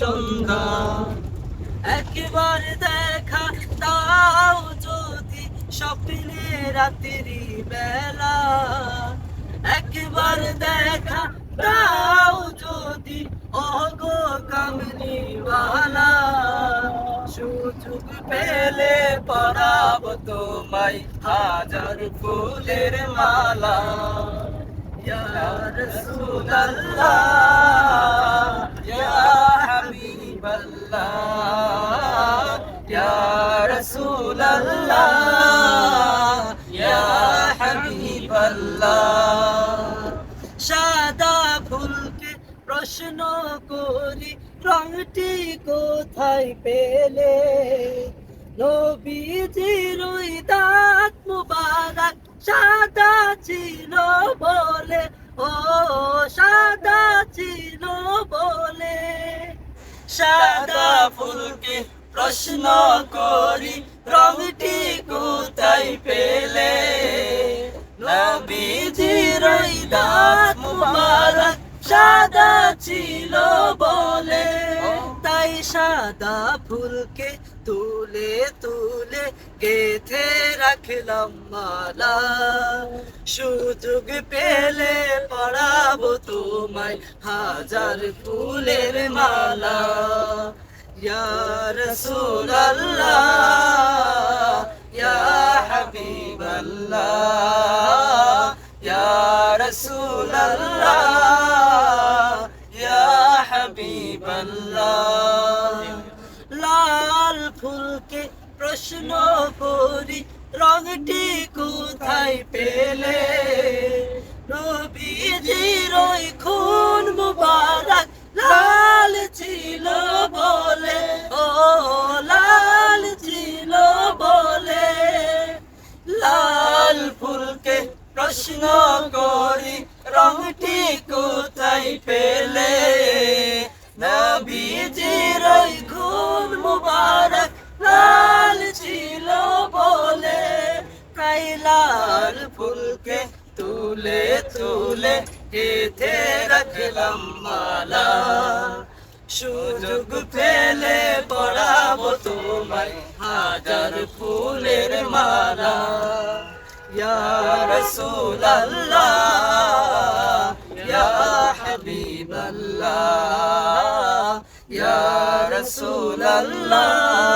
সন্ধ্যা। একবার দেখা দাও যদি স্বপ্নে রাত্রি বেলা। একবার দেখা দাও যদি অগো কামলিওয়ালা সুযোগ পেলে পরাব তোমায় হাজার ফুলের মালা। ইয়া রাসূলুল্লাহ। রাসূলুল্লাহ ইয়া সাদা ফুলকে প্রশ্ন করি, রংটি কোথায় পেলে? নবীজির ওই দাঁত মুবারক সাদা ছিল বলে, ও সাদা ছিল বলে। সাদা ফুলকে প্রশ্ন করি দাঁত মুবারক, সাদা ছিল বলে। তাই সাদা ফুলকে তুলে তুলে গেথে রাখলাম মালা। সুযোগ পেলে পড়াবো তোমায় হাজার ফুলের মালা। ইয়া রাসূলুল্লাহ, ইয়া হাবিবাল্লাহ। হাবিবাল্লাহ লাল ফুলকে প্রশ্ন করি রংটি কোথায় পেলে? নবীজির ওই খুন মুবারক লাল ছিল বলে, ও লাল ছিল বলে। লাল ফুলকে প্রশ্ন করি রংটি কোথায় পেলে? নবীজির ওই খুন মুবারক লাল ছিল বলে, তাই ফুলকে তুলে তুলে গেথে রাখলাম মালা। সুযোগ পেলে পড়াবো তোমায় হাজার ফুলের মালা। ইয়া রাসূলুল্লাহ, ইয়া হাবিবাল্লাহ। ইয়া রাসূলুল্লাহ